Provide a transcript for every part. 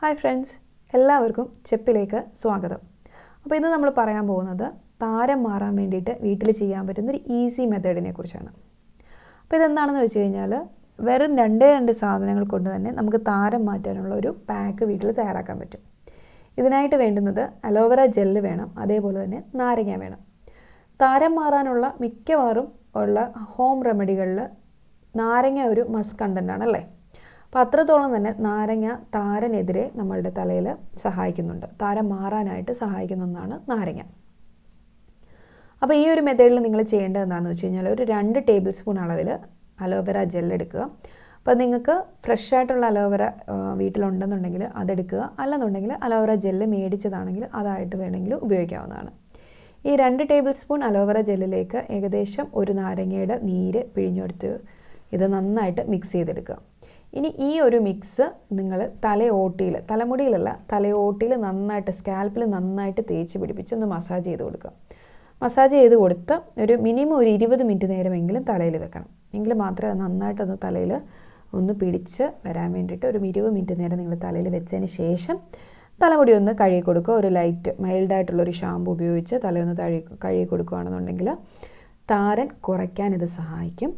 Hi friends എല്ലാവർക്കും ചെപ്പിലേക്ക് സ്വാഗതം. അപ്പോൾ ഇന്ന് നമ്മൾ പറയാൻ പോകുന്നത് താരം മാറാൻ വേണ്ടിയിട്ട് വീട്ടിൽ ചെയ്യാൻ പറ്റുന്ന ഒരു ഈസി മെത്തേഡിനെ കുറിച്ചാണ്. അപ്പോൾ ഇതെന്താണെന്ന് വെച്ച് കഴിഞ്ഞാൽ വെറും രണ്ടേ രണ്ട് സാധനങ്ങൾ കൊണ്ട് തന്നെ നമുക്ക് താരം മാറ്റാനുള്ള ഒരു പാക്ക് വീട്ടിൽ തയ്യാറാക്കാൻ പറ്റും. ഇതിനായിട്ട് വേണ്ടുന്നത് അലോവേറ ജെല്ല് വേണം അതേപോലെ തന്നെ നാരങ്ങ വേണം. താരം മാറാനുള്ള മിക്കവാറും ഉള്ള ഹോം റെമഡികളിൽ നാരങ്ങ ഒരു മസ്റ്റ് കണ്ടന്റ് ആണല്ലേ അപ്പോൾ അത്രത്തോളം തന്നെ നാരങ്ങ താരനെതിരെ നമ്മളുടെ തലയിൽ സഹായിക്കുന്നുണ്ട്. താരം മാറാനായിട്ട് സഹായിക്കുന്ന ഒന്നാണ് നാരങ്ങ. അപ്പോൾ ഈ ഒരു മെത്തേഡിൽ നിങ്ങൾ ചെയ്യേണ്ടത് എന്താണെന്ന് വെച്ച് കഴിഞ്ഞാൽ ഒരു രണ്ട് ടേബിൾ സ്പൂൺ അളവിൽ അലോവേറ ജെൽ എടുക്കുക. അപ്പോൾ നിങ്ങൾക്ക് ഫ്രഷ് ആയിട്ടുള്ള അലോവേറ വീട്ടിലുണ്ടെന്നുണ്ടെങ്കിൽ അതെടുക്കുക. അല്ലെന്നുണ്ടെങ്കിൽ അലോവേറ ജെല്ല് മേടിച്ചതാണെങ്കിൽ അതായിട്ട് വേണമെങ്കിൽ ഉപയോഗിക്കാവുന്നതാണ്. ഈ രണ്ട് ടേബിൾ സ്പൂൺ അലോവേറ ജെല്ലിലേക്ക് ഏകദേശം ഒരു നാരങ്ങയുടെ നീര് പിഴിഞ്ഞെടുത്ത് ഇത് നന്നായിട്ട് മിക്സ് ചെയ്തെടുക്കുക. ഇനി ഈ ഒരു മിക്സ് നിങ്ങൾ തലയോട്ടിയിൽ തലമുടിയിലല്ല തലയോട്ടിയിൽ നന്നായിട്ട് സ്കാൽപ്പിൽ നന്നായിട്ട് തേച്ച് പിടിപ്പിച്ച് ഒന്ന് മസാജ് ചെയ്ത് കൊടുക്കുക. മസാജ് ചെയ്ത് കൊടുത്ത് ഒരു മിനിമം ഒരു ഇരുപത് മിനിറ്റ് നേരമെങ്കിലും തലയിൽ വെക്കണം. എങ്കിൽ മാത്രമേ അത് നന്നായിട്ടൊന്ന് തലയിൽ ഒന്ന് പിടിച്ച് വരാൻ വേണ്ടിയിട്ട് ഒരു ഇരുപത് മിനിറ്റ് നേരം നിങ്ങൾ തലയിൽ വെച്ചതിന് ശേഷം തലമുടി ഒന്ന് കഴുകി കൊടുക്കുക. ഒരു ലൈറ്റ് മൈൽഡായിട്ടുള്ളൊരു ഷാമ്പു ഉപയോഗിച്ച് തലയൊന്ന് തഴി കഴുകി കൊടുക്കുകയാണെന്നുണ്ടെങ്കിൽ താരൻ കുറയ്ക്കാൻ ഇത് സഹായിക്കും.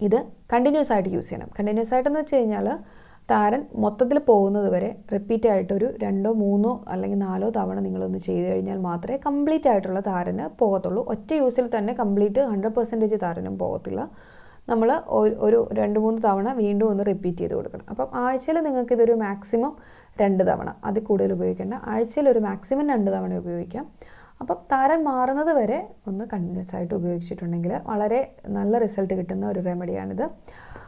ഇത് കണ്ടിന്യൂസ് ആയിട്ട് യൂസ് ചെയ്യണം. കണ്ടിന്യൂസ് ആയിട്ടെന്ന് വെച്ച് കഴിഞ്ഞാൽ താരൻ മൊത്തത്തിൽ പോകുന്നത് വരെ റിപ്പീറ്റ് ആയിട്ടൊരു രണ്ടോ മൂന്നോ അല്ലെങ്കിൽ നാലോ തവണ നിങ്ങളൊന്ന് ചെയ്ത് കഴിഞ്ഞാൽ മാത്രമേ കംപ്ലീറ്റ് ആയിട്ടുള്ള താരന് പോകത്തുള്ളൂ. ഒറ്റ യൂസിൽ തന്നെ കംപ്ലീറ്റ് ഹൺഡ്രഡ് പെർസെന്റേജ് താരനും പോകത്തില്ല. നമ്മൾ ഒരു രണ്ട് മൂന്ന് തവണ വീണ്ടും ഒന്ന് റിപ്പീറ്റ് ചെയ്ത് കൊടുക്കണം. അപ്പം ആഴ്ചയിൽ നിങ്ങൾക്ക് ഇതൊരു മാക്സിമം രണ്ട് തവണ. അതിൽ കൂടുതൽ ഉപയോഗിക്കേണ്ട. ആഴ്ചയിൽ ഒരു മാക്സിമം രണ്ട് തവണ ഉപയോഗിക്കാം. അപ്പം താരൻ മാറുന്നത് വരെ ഒന്ന് കണ്ടിന്യൂസ് ആയിട്ട് ഉപയോഗിച്ചിട്ടുണ്ടെങ്കിൽ വളരെ നല്ല റിസൾട്ട് കിട്ടുന്ന ഒരു റെമഡിയാണിത്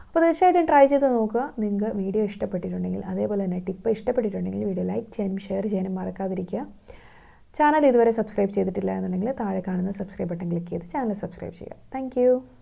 അപ്പോൾ തീർച്ചയായിട്ടും ട്രൈ ചെയ്ത് നോക്കുക. നിങ്ങൾക്ക് വീഡിയോ ഇഷ്ടപ്പെട്ടിട്ടുണ്ടെങ്കിൽ അതേപോലെ തന്നെ ടിപ്പ് ഇഷ്ടപ്പെട്ടിട്ടുണ്ടെങ്കിൽ വീഡിയോ ലൈക്ക് ചെയ്യാനും ഷെയർ ചെയ്യാനും മറക്കാതിരിക്കുക. ചാനൽ ഇതുവരെ സബ്സ്ക്രൈബ് ചെയ്തിട്ടില്ല എന്നുണ്ടെങ്കിൽ താഴെ കാണുന്ന സബ്സ്ക്രൈബ് ബട്ടൺ ക്ലിക്ക് ചെയ്ത് ചാനൽ സബ്സ്ക്രൈബ് ചെയ്യുക. താങ്ക്